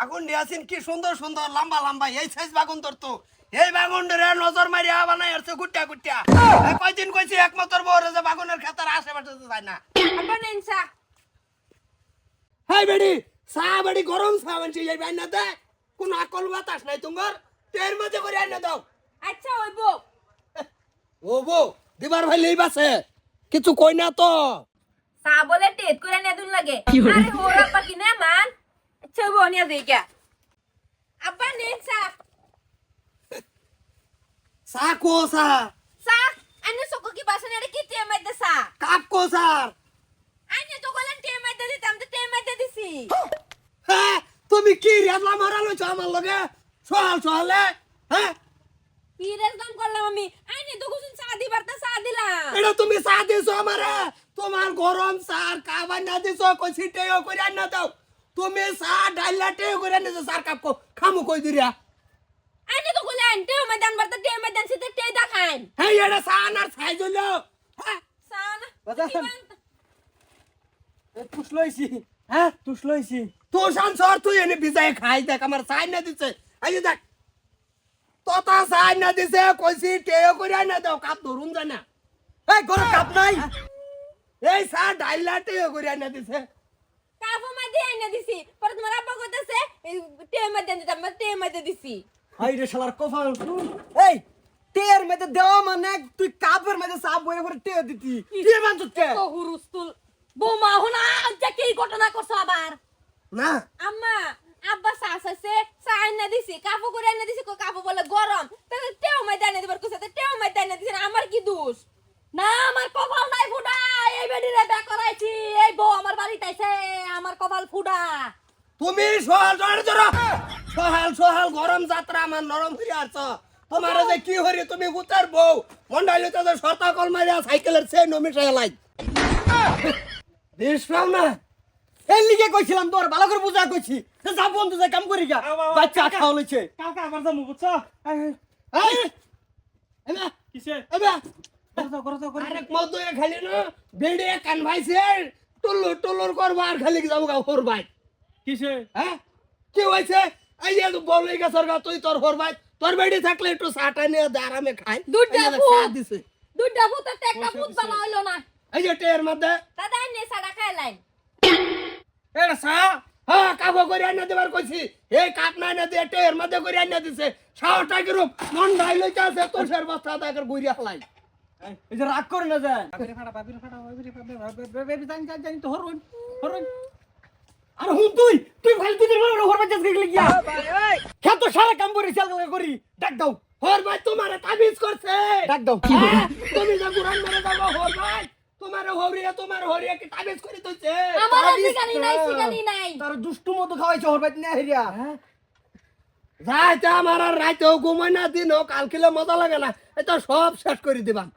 বাগুন দিয়াছেন কি সুন্দর সুন্দর লম্বা লম্বা এই সাইজ বাগুন তোর তো। এই বাগুন রে নজর মারিয়া বানাই আসছে গুটিয়া গুটিয়া। এই কয়দিন কইছি একমাত্র বউরে যে বাগুনের খেতার আশেপাশে তো যায় না। হাই বেডি চা বেডি গরম চা বানছি এই বাইনা দে। কোন আকল বাতাস নাই তোমার। টের মধ্যে করে আইনা দাও। আচ্ছা হইব ও বউ দিবার ভাই লই বাসে কিছু কই না তো। চা বলে টেট করে নে দুন লাগে। আরে হোর আব্বা কি না মান আচ্ছা হইব নিয়া দেই কে আব্বা নেন চা চা কো চা চা আইনে সক কি বাসনে রে কি তে মাইতে চা কাপ কো স্যার আইনে তো গলেন তে মাইতে দিতাম তো তে মাইতে দিছি হ্যাঁ তুমি কি রেদলা মারালো ছো আমার লগে সহাল সহালে হ্যাঁ কি রেজদম করলাম আমি আইনে তো কুসুন চা দিবার তা চা দিলাম এটা তুমি চা দিছো আমারে তোমার গরম চা কাবা না দিছো সিটেও করে না দাও তুমি চা ডাইলাটেও করে না স্যার কাপ কো খামু কই দিরিয়া? আইনে তো গলেন তে মাইতে আনবার তা তে মাইতে আনছি তে তে দেখাইন। হ্যাঁ এটা চা আনার ছাই দিলো হ্যাঁ। চা না বাজান। তুষ লইছি। হ্যাঁ তুষ লইছি। তুই শান সর তুই এনে বিজায় খাই দেখ আমার চাই না দিছে। যে দেখ। তোতা চাই না দিছে কইছি টেও করে না দাও কাপ ধরুন জানা এই গরম কাপ নাই। এই চা ডাইলা টেও করে না দিছে। দিছি। পরে তোমার আব্বা কইতাছে তে মাইতে দিতাম তে মাইতে দিছি। হাই রে শালার কফাল এই টের মধ্যে দেওয়া মানে তুই কাপের মধ্যে সাপ বয়ে করে টের দিতি। কি বান্ধব কে তো হুরুস্তুল। বৌমা হোনা আজ কি ঘটনা করছ আবার? না। আম্মা আব্বা শাস আছে চাই না দিছি কাপু করে এনে দিছি কো কাপু বলে গরম। তাহলে টেও মাই দানে দিবার কইছে টেও মাই দানে দিছি না, আমার কি দোষ না আমার কপাল নাই ফুটা এই বেডি রে ব্যাক করাইছি এই বউ আমার বাড়িতে আইছে ফুটা তুমি সহাল জড়ে জড়ো সহাল সহাল গরম যাত্রা আমার নরম হয়ে আছ। তোমার যে কি হরি তুমি উতার বউ। মন্ডাইলে তো সতা কল মারিয়া সাইকেলের সে নমিশে লাই। দেশ পাও না। এই লিগে কইছিলাম তোর ভালো করে বুঝা কইছি। যে বন্ধু যা কাম করি গা। বাচ্চা খাওয়া লইছে। কালকে আবার যাব বুঝছ? এই এবা কিসে এবা করো তো করো তো করো আরেক মতো খালি না বেড়ে কান ভাইছে। টুল্লু টুল্লুর করব আর খালি যাব গা হোর ভাই। কিসে? হ্যাঁ? কি হয়েছে? এই যে বলে গেছর গা তুই তোর হোর ভাই। তোর বেড়ি থাকলে একটু চাটা নিয়ে দে আরামে খাই। দুধটা এই যে ফুট। দিছে। ভূত একটা বানা না। এই যে টের মধ্যে। দাদা নে সাড়া খাইলাইন এটা চা? হ্যাঁ কাবো করে আনিয়ে দেবার কইছি। এই কাপ না এনে দিয়ে টের মধ্যে করে আনিয়ে দিছে। সাহসটা কি রূপ? মন ঢাই লইতে আছে তোর সের বস্তা তাকে গুইরিয়া হালাই এই যে রাগ করে না যায় বাবিরে ফাটা বাবিরে ফাটা বাবিরে ফাটা বেবি জানি জানি জানি তো হরুন হরুন আর হুন তুই তুই ভাই তুই গেলি গিয়া। খেত সারা কাম করে চাল করি। ডাক দাও। হোর ভাই তোমারে তাবিজ করছে। ডাক দাও। হ্যাঁ, তুমি যে গুরান মেরে যাব হোর ভাই তোমার হরিয়া তোমার হরিয়া কি তাবিজ করে আমার নাই তো। ঠিকানি নাই। তার দুষ্টু মতো খাওয়াইছে হর বাচ্চা না হেরিয়া রাইতে আমার আর রাইতেও ঘুমাই না দিন হোক কালকিলে মজা লাগে না। এটা সব শেষ করে দিবাম।